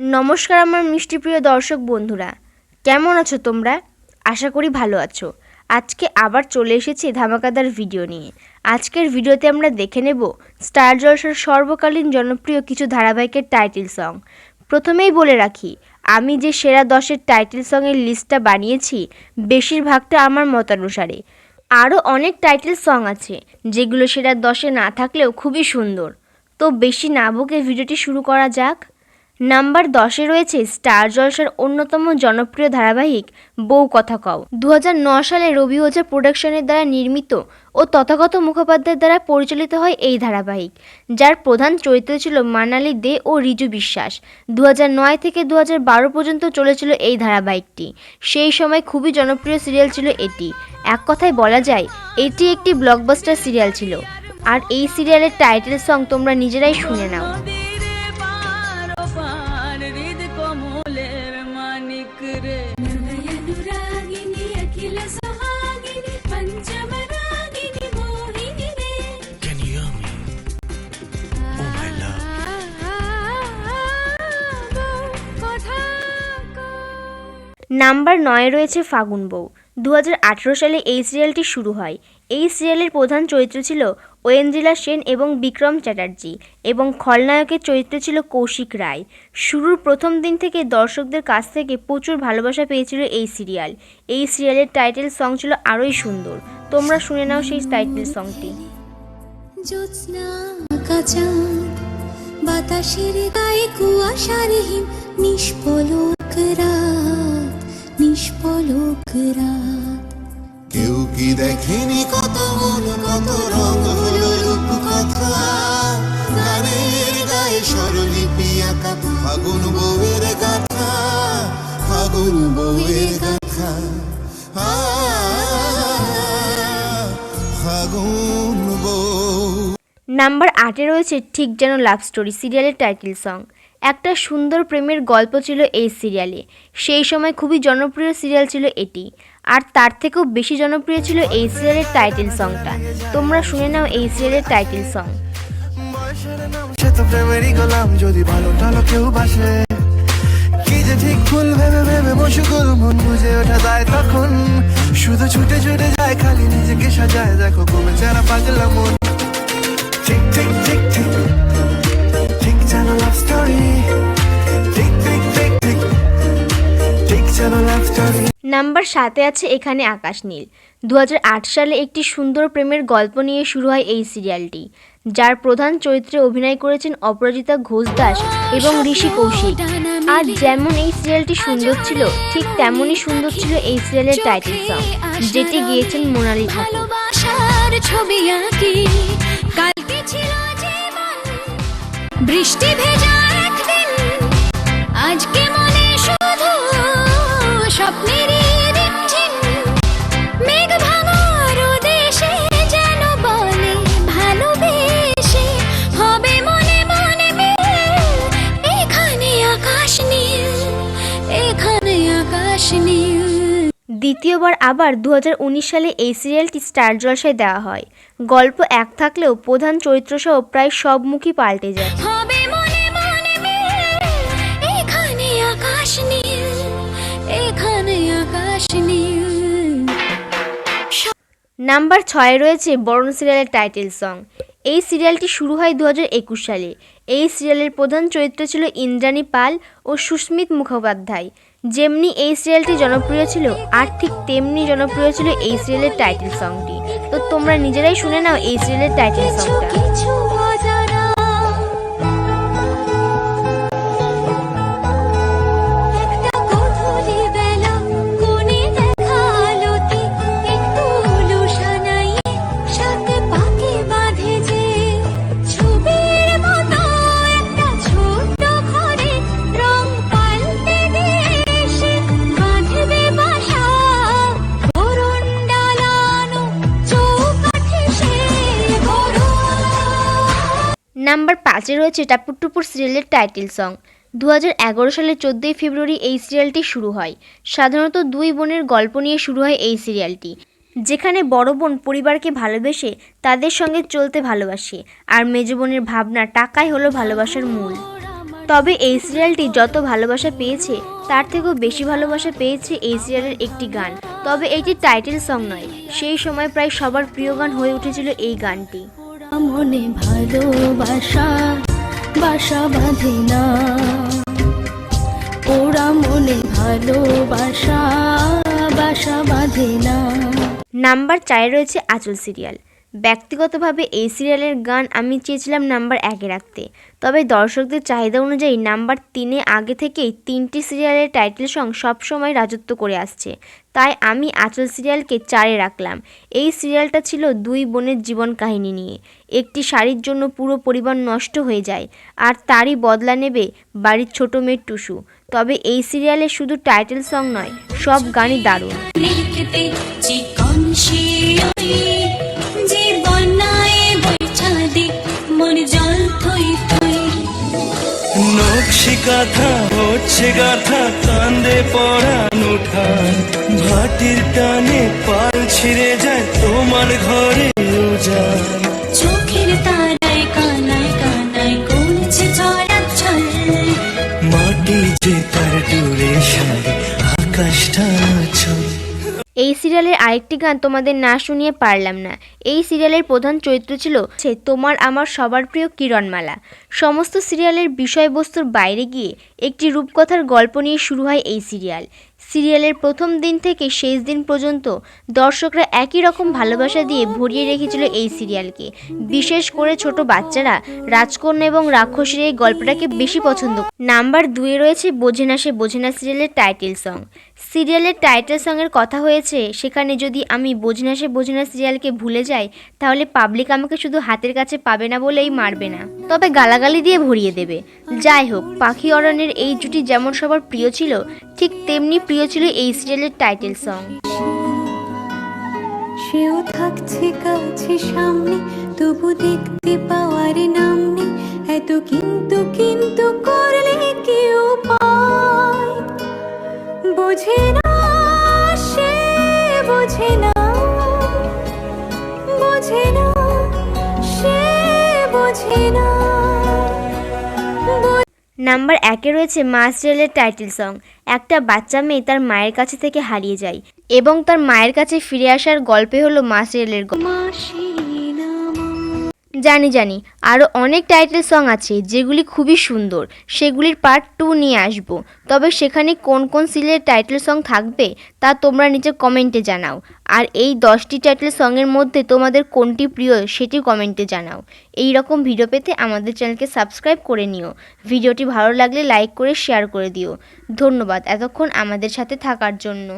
নমস্কার আমার মিষ্টিপ্রিয় দর্শক বন্ধুরা। কেমন আছো তোমরা? আশা করি ভালো আছো। আজকে আবার চলে এসেছি ধামাকাদার ভিডিও নিয়ে। আজকের ভিডিওতে আমরা দেখে নেব স্টার জলসার সর্বকালীন জনপ্রিয় কিছু ধারাবাহিকের টাইটেল সং। প্রথমেই বলে রাখি, আমি যে সেরা দশের টাইটেল সঙের লিস্টটা বানিয়েছি, বেশিরভাগটা আমার মতানুসারে। আরও অনেক টাইটেল সং আছে, যেগুলো সেরা দশে না থাকলেও খুবই সুন্দর। তো বেশি না বকে ভিডিওটি শুরু করা যাক। নাম্বার দশে রয়েছে স্টার জলসার অন্যতম জনপ্রিয় ধারাবাহিক বউ কথা কও। দু সালে রবি ওঝা প্রোডাকশনের দ্বারা নির্মিত ও তথাগত মুখোপাধ্যায়ের দ্বারা পরিচালিত হয় এই ধারাবাহিক, যার প্রধান চরিত্র ছিল মানালি দে ও রিজু বিশ্বাস। দু থেকে দু হাজার বারো পর্যন্ত চলেছিল এই ধারাবাহিকটি। সেই সময় খুবই জনপ্রিয় সিরিয়াল ছিল এটি। এক কথায় বলা যায়, এটি একটি ব্লকবাস্টার সিরিয়াল ছিল। আর এই সিরিয়ালের টাইটেল সং তোমরা নিজেরাই শুনে নাও। নাম্বার নয়ে রয়েছে ফাগুন বউ। দু হাজার আঠেরো সালে এই সিরিয়ালটি শুরু হয়। এই সিরিয়ালের প্রধান চরিত্র ছিল ওয়েন্দ্রিলা সেন এবং বিক্রম চ্যাটার্জি এবং খলনায়কের চরিত্র ছিল কৌশিক রায়। শুরুর প্রথম দিন থেকে দর্শকদের কাছ থেকে প্রচুর ভালোবাসা পেয়েছিল এই সিরিয়াল এই সিরিয়ালের টাইটেল সং ছিল আরোই সুন্দর। তোমরা শুনে নাও সেই টাইটেল সংটি বাতাসের গায়ে নিষ্পলক রাত কেউ কি দেখেনি কত মন কত রং হলো রূপ কথা? গানের গায়ে স্বরলিপি আঁকা ফাগুন বউয়ের গাথা ফাগুন বউয়ের গাথা। ফাগুন বউ। নাম্বার আটে রয়েছে ঠিক যেন লাভ স্টোরি সিরিয়ালের টাইটেল সং। একটা সুন্দর প্রেমের গল্প ছিল এই সিরিয়ালে। সেই সময় খুবই জনপ্রিয় সিরিয়াল ছিল এটি। আর তার থেকেও বেশি জনপ্রিয় ছিল এই সিরিয়ালের টাইটেল সংটা। তোমরা শুনে নাও এই সিরিয়ালের টাইটেল সং। যদি ভালো টালো কেউ ঠিক ভুল ভেবে ভেবে মশুকুল মন বুঝে ওঠা যায় তখন শুধু ছুটে ছুটে যায়, খালি নিজেকে সাজায়। দেখো চেনা পাগলা মন নাম্বার সাতে আছে এখানে আকাশ নীল। দুহাজার আট সালে একটি সুন্দর প্রেমের গল্প নিয়ে শুরু হয় এই সিরিয়ালটি, যার প্রধান চরিত্রে অভিনয় করেছেন অপরাজিতা ঘোষ দাস এবং ঋষি কৌশিক। আর যেমন এই সিরিয়ালটি সুন্দর ছিল, ঠিক তেমনই সুন্দর ছিল এই সিরিয়ালের টাইটেল সং যেটি গিয়েছেন মোনালি ঠাকুর। বৃষ্টি ভেজা আজকে মনে দ্বিতীয়বার আবার দু হাজার উনিশ সালে এই সিরিয়ালটি স্টার জলসায় দেওয়া হয়। গল্প এক থাকলেও প্রধান চরিত্রসহ প্রায় সব মুখই পাল্টে যায়। নাম্বার ছয়ে রয়েছে বরণ সিরিয়ালের টাইটেল সং। এই সিরিয়ালটি শুরু হয় দু হাজার একুশ সালে। এই সিরিয়ালের প্রধান চরিত্র ছিল ইন্দ্রাণী পাল ও সুস্মিত মুখোপাধ্যায়। যেমনি এই সিরিয়ালটি জনপ্রিয় ছিল, আর ঠিক তেমনি জনপ্রিয় ছিল এই সিরিয়ালের টাইটেল সংটি তো তোমরা নিজেরাই শুনে নাও এই সিরিয়ালের টাইটেল সংটা নাম্বার পাঁচে রয়েছে টাপুর টুপুর সিরিয়ালের টাইটেল সং। দু সালের চোদ্দোই ফেব্রুয়ারি এই সিরিয়ালটি শুরু হয়। সাধারণত দুই বোনের গল্প নিয়ে শুরু হয় এই সিরিয়ালটি। যেখানে বড় বোন পরিবারকে ভালোবেসে তাদের সঙ্গে চলতে ভালোবাসে, আর মেজ বোনের ভাবনা টাকাই হলো ভালোবাসার মূল। তবে এই সিরিয়ালটি যত ভালোবাসা পেয়েছে, তার থেকেও বেশি ভালোবাসা পেয়েছে এই সিরিয়ালের একটি গান। তবে এটি টাইটেল সং নয়, সেই সময় প্রায় সবার প্রিয় গান হয়ে উঠেছিল এই গানটি। মনে ভালোবাসা, বাসা বাঁধে না। ওরা মনে ভালোবাসা, বাসা বাঁধে না। নাম্বার চারে রয়েছে আচল সিরিয়াল। ব্যক্তিগতভাবে এই সিরিয়ালের গান আমি চেয়েছিলাম নাম্বার একে রাখতে। তবে দর্শকদের চাহিদা অনুযায়ী নাম্বার তিনে আগে থেকেই তিনটি সিরিয়ালের টাইটেল সং সবসময় রাজত্ব করে আসছে। তাই আমি আঁচল সিরিয়ালকে চারে রাখলাম। এই সিরিয়ালটা ছিল দুই বোনের জীবন কাহিনী নিয়ে। একটি শাড়ির জন্য পুরো পরিবার নষ্ট হয়ে যায়, আর তারই বদলা নেবে বাড়ির ছোট মেয়ের টুসু। তবে এই সিরিয়ালে শুধু টাইটেল সং নয়, সব গানই দারুণ। কাঁথা হচ্ছে গাথা কান্দে পড়ান উঠান ভাটির টানে পাল ছিঁড়ে যায় তোমার ঘরে উজান চোখের তারায় কানায় কানায় করছে চলাচল মাটি যে তার দূরে সারে আকাশটা ছল এই সিরিয়ালের আরেকটি গান তোমাদের না শুনিয়ে পারলাম না। এই সিরিয়ালের প্রধান চরিত্র ছিল সে তোমার আমার সবার প্রিয় কিরণমালা। সমস্ত সিরিয়ালের বিষয়বস্তুর বাইরে গিয়ে একটি রূপকথার গল্প নিয়ে শুরু হয় এই সিরিয়াল। সিরিয়ালের প্রথম দিন থেকে শেষ দিন পর্যন্ত দর্শকরা একই রকম ভালোবাসা দিয়ে ভরিয়ে রেখেছিল এই সিরিয়ালকে। বিশেষ করে ছোট বাচ্চারা রাজকন্যা এবং রাক্ষসীর এই গল্পটাকে বেশি পছন্দ নাম্বার দুয়ে রয়েছে বোঝে না সে বোঝে না সিরিয়ালের টাইটেল সং। সিরিয়ালের টাইটেল সঙের কথা হয়েছে, সেখানে যদি আমি বোঝে না সে বোঝে না সিরিয়ালকে ভুলে যাই, তাহলে পাবলিক আমাকে শুধু হাতের কাছে পাবে না বলেই মারবে না। তবে গালাগালি দিয়ে ভরিয়ে দেবে। যাই হোক, পাখি অরণ্যের এই জুটি যেমন সবার প্রিয় ছিল, ঠিক তেমনি প্রিয় ছিল এই সিরিয়ালের টাইটেল সং। সেও থাকছে কাছে সামনে, তবু দেখতে পাওয়ার নাম এত কিন্তু কিন্তু করলে কেউ বোঝে না সে বোঝে না। বোঝে না সে বোঝে না। নাম্বার একে রয়েছে মা সিরিয়ালের টাইটেল সং। একটা বাচ্চা মেয়ে তার মায়ের কাছে থেকে হারিয়ে যায় এবং তার মায়ের কাছে ফিরে আসার গল্পে হলো মা রেলের গল্প মাসি জানি জানি। আরও অনেক টাইটেল সং আছে যেগুলি খুবই সুন্দর। সেগুলির পার্ট টু নিয়ে আসব। তবে সেখানে কোন কোন সিরিয়ালের টাইটেল সং থাকবে তা তোমরা নিচে কমেন্টে জানাও। আর এই দশটি টাইটেল সঙের মধ্যে তোমাদের কোনটি প্রিয় সেটি কমেন্টে জানাও। এই রকম ভিডিও পেতে আমাদের চ্যানেলকে সাবস্ক্রাইব করে নিও। ভিডিওটি ভালো লাগলে লাইক করে শেয়ার করে দিও। ধন্যবাদ এতক্ষণ আমাদের সাথে থাকার জন্য।